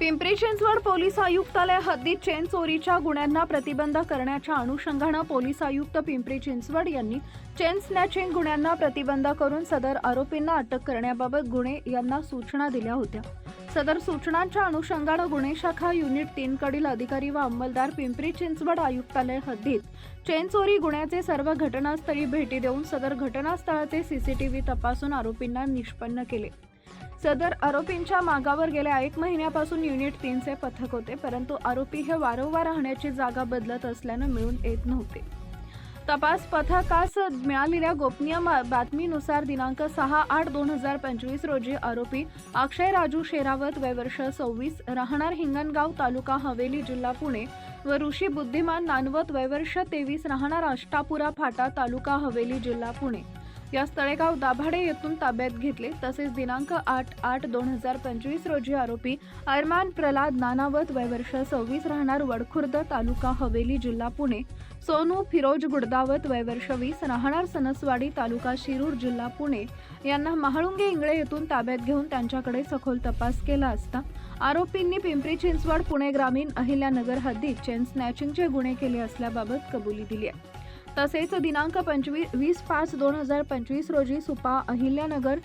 Pimpri Chinchwad police आयुक्तालय हद्दीत chain चोरीच्या गुन्ह्यांना प्रतिबंध करण्याच्या अनुषंगानं पोलीस आयुक्त पिंपरी चिंचवड यांनी चेन स्नॅचिंग गुन्ह्यांना प्रतिबंध करून सदर आरोपींना अटक करण्याबाबत गुन्हे यांना सूचना दिल्या होत्या. सदर सूचनांच्या अनुषंगानं गुन्हे शाखा युनिट तीन कडील अधिकारी व अंमलदार पिंपरी चिंचवड आयुक्तालय हद्दीत चेन चोरी गुन्ह्याचे सर्व घटनास्थळी भेटी देऊन सदर घटनास्थळाचे सीसीटीव्ही तपासून आरोपींना निष्पन्न केले. सदर आरोपींच्या मागावर गेल्या एक महिन्यापासून युनिट तीनचे पथक होते परंतु आरोपी हे वारंवार राहण्याची जागा बदलत असल्यानं मिळून येत नव्हते. तपास पथकास मिळालेल्या गोपनीय मा- बातमीनुसार दिनांक सहा आठ दोन हजार पंचवीस रोजी आरोपी अक्षय राजू शेरावत वय वर्ष सव्वीस राहणार हिंगणगाव तालुका हवेली जिल्हा पुणे व ऋषी बुद्धिमान नानवत वय वर्ष तेवीस राहणार अष्टापुरा फाटा तालुका हवेली जिल्हा पुणे. या तळेगाव दाभाडे येथून ताब्यात घेतले. तसेच दिनांक आठ आठ दोन हजार पंचवीस रोजी आरोपी अरमान प्रल्हाद नानावत वयवर्ष सव्वीस राहणार वडखुर्द तालुका हवेली जिल्हा पुणे. सोनू फिरोज गुडदावत वयवर्ष वीस राहणार सनसवाडी तालुका शिरूर जिल्हा पुणे. यांना महाळुंगे इंगळे येथून ताब्यात घेऊन त्यांच्याकडे सखोल तपास केला असता आरोपींनी पिंपरी चिंचवड पुणे ग्रामीण अहिल्यानगर हद्दीत चेन स्नॅचिंगचे गुन्हे केले असल्याबाबत कबुली दिली आहे. तसेच दिनांक पंचवीस वीस पाच दोन हजार पंचवीस रोजी सुपा अहिल्यानगर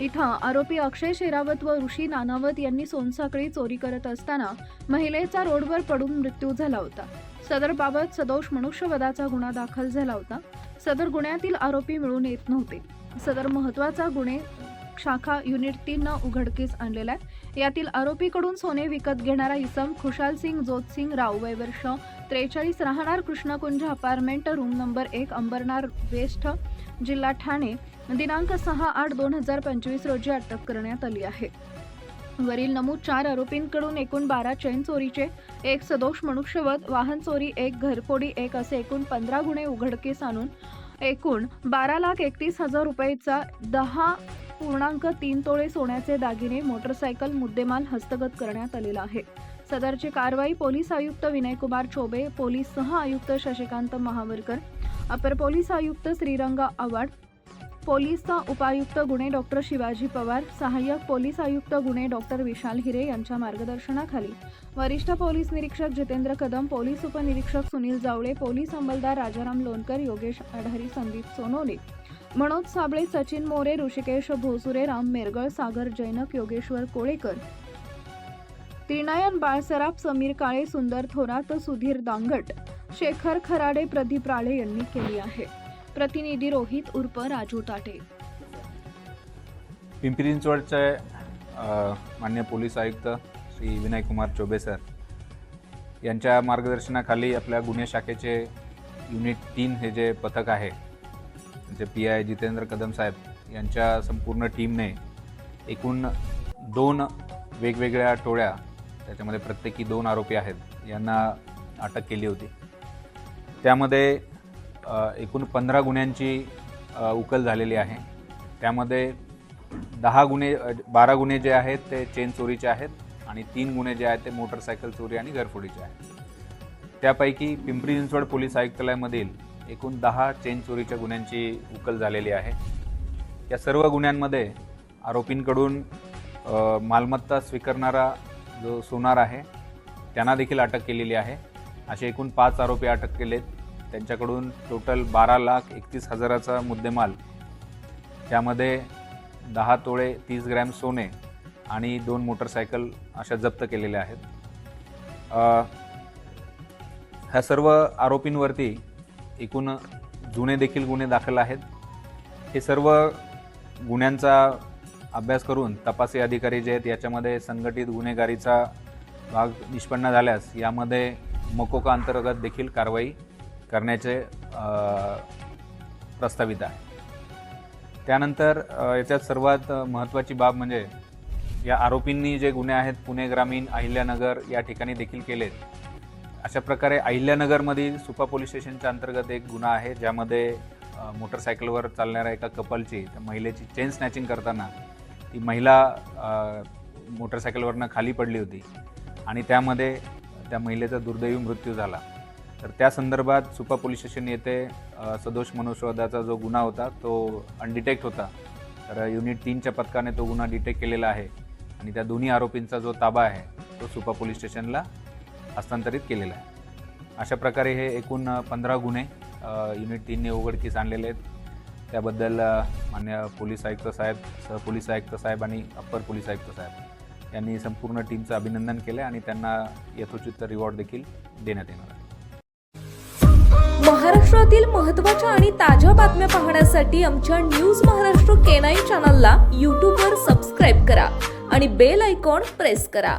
इथं आरोपी अक्षय शेरावत व ऋषी नानावत यांनी सोनसाखळी चोरी करत असताना महिलेचा रोडवर पडून मृत्यू झाला होता. सदर बाबत सदोष मनुष्यवधाचा गुन्हा दाखल झाला होता. सदर गुन्ह्यातील आरोपी मिळून येत नव्हते. सदर महत्त्वाचा गुन्हे शाखा युनिट तीन उघडकीस आणलेला आहे. यातील आरोपीकडून सोने विकत घेणारा इसम खुशाल सिंग जोतसिंग राव वय वर्ष त्रेचाळीस राहणार कृष्णकुंज अपार्टमेंट रूम नंबर एक अंबरनार वेस्ट जिल्हा ठाणे. दिनांक सहा आठ दोन हजार पंचवीस रोजी अटक करण्यात आली आहे. वरील नमूद चार आरोपींकडून एकूण बारा चैन चोरीचे एक सदोष मनुष्यवध वाहन चोरी एक घरफोडी एक असे एकूण पंधरा गुन्हे उघडकीस आणून एकूण बारा लाख एकतीस हजार रुपयेचा दहा पूर्णांक तीन तोळे सोन्याचे दागिने मोटरसायकल मुद्देमाल हस्तगत करण्यात आलेला आहे. सदरची कारवाई पोलीस आयुक्त विनयकुमार चोबे पोलीस सह आयुक्त शशिकांत महावरकर अपर पोलीस आयुक्त श्रीरंग आव्हाड पोलीस उपायुक्त गुन्हे डॉक्टर शिवाजी पवार सहाय्यक पोलीस आयुक्त गुन्हे डॉक्टर विशाल हिरे यांच्या मार्गदर्शनाखाली वरिष्ठ पोलीस निरीक्षक जितेंद्र कदम पोलीस उपनिरीक्षक सुनील जावळे पोलीस अंमलदार राजाराम लोणकर योगेश आढारी संदीप सोनोले मनोज साबळे सचिन मोरे ऋषिकेश भोसुरे राम मेरगळ सागर जैनक योगेश्वर कोळेकर. त्रिनायन बाळसराफ समीर काळे सुंदर थोरात सुधीर दांगट शेखर खराडे प्रदीप राळे यांनी केली आहे. प्रतिनिधी रोहित उर्फ राजू ताटे. पिंपरी चिंचवडचे मान्य पोलीस आयुक्त श्री विनयकुमार चोबे सर यांच्या मार्गदर्शनाखाली आपल्या गुन्हे शाखेचे युनिट तीन हे जे पथक आहे त्यांचे पी आय जितेंद्र कदम साहेब यांच्या संपूर्ण टीमने एकूण दोन वेगवेगळ्या टोळ्या त्याच्यामध्ये प्रत्येकी दोन आरोपी आहेत यांना अटक केली होती. त्यामध्ये एकूण पंधरा गुन्ह्यांची उकल झालेली आहे. त्यामध्ये दहा गुन्हे बारा गुन्हे जे आहेत ते चेन चोरीचे आहेत आणि तीन गुन्हे जे आहेत ते मोटरसायकल चोरी आणि घरफोडीचे आहेत. त्यापैकी पिंपरी चिंचवड पोलीस आयुक्तालयामधील एकूण दहा चेन चोरीच्या गुन्ह्यांची उकल झालेली आहे. या सर्व गुन्ह्यांमध्ये आरोपींकडून मालमत्ता स्वीकारणारा जो सोनार आहे त्यांना देखील अटक केलेली आहे. असे एकूण पाच आरोपी अटक केलेत. त्यांच्याकडून टोटल बारा लाख एकतीस हजाराचा मुद्देमाल त्यामध्ये दहा तोळे तीस ग्रॅम सोने आणि दोन मोटरसायकल अशा जप्त केलेल्या आहेत. ह्या सर्व आरोपींवरती एकूण जुने देखील गुन्हे दाखल आहेत. हे सर्व गुन्ह्यांचा अभ्यास करून तपासी अधिकारी जे आहेत याच्यामध्ये संघटित गुन्हेगारीचा भाग निष्पन्न झाल्यास यामध्ये मकोका अंतर्गत देखील कारवाई करण्याचे प्रस्तावित आहे. त्यानंतर याच्यात सर्वात महत्त्वाची बाब म्हणजे या आरोपींनी जे गुन्हे आहेत पुणे ग्रामीण अहिल्यानगर या ठिकाणी देखील केलेत. अशा प्रकारे अहिल्यानगरमधील सुपा पोलीस स्टेशनच्या अंतर्गत एक गुन्हा आहे ज्यामध्ये मोटरसायकलवर चालणाऱ्या एका कपलची त्या महिलेची चेन स्नॅचिंग करताना ती महिला मोटरसायकलवरनं खाली पडली होती आणि त्यामध्ये त्या महिलेचा दुर्दैवी मृत्यू झाला. तर त्या संदर्भात सुपा पोलीस स्टेशन येथे सदोष मनुष्यवधाचा जो गुन्हा होता तो अनडिटेक्ट होता. तर युनिट तीनच्या पथकाने तो गुन्हा डिटेक्ट केलेला आहे आणि त्या दोन्ही आरोपींचा जो ताबा आहे तो सुपा पोलीस स्टेशनला हस्तांतरित केलेलं आहे. अशा प्रकारे हे एकूण पंधरा गुन्हे युनिट तीनने उघडकीस आणलेले आहेत. त्याबद्दल मान्य पोलीस आयुक्त साहेब सहपोलीस आयुक्त साहेब आणि अप्पर पोलीस आयुक्त साहेब यांनी संपूर्ण टीमचं अभिनंदन केलं आणि त्यांना यथोचित रिवॉर्ड देखील देण्यात येणार आहे. महाराष्ट्रातील महत्त्वाच्या आणि ताज्या बातम्या पाहण्यासाठी आमच्या न्यूज महाराष्ट्र केनाई चॅनलला यूट्यूबवर सबस्क्राईब करा आणि बेल आयकॉन प्रेस करा.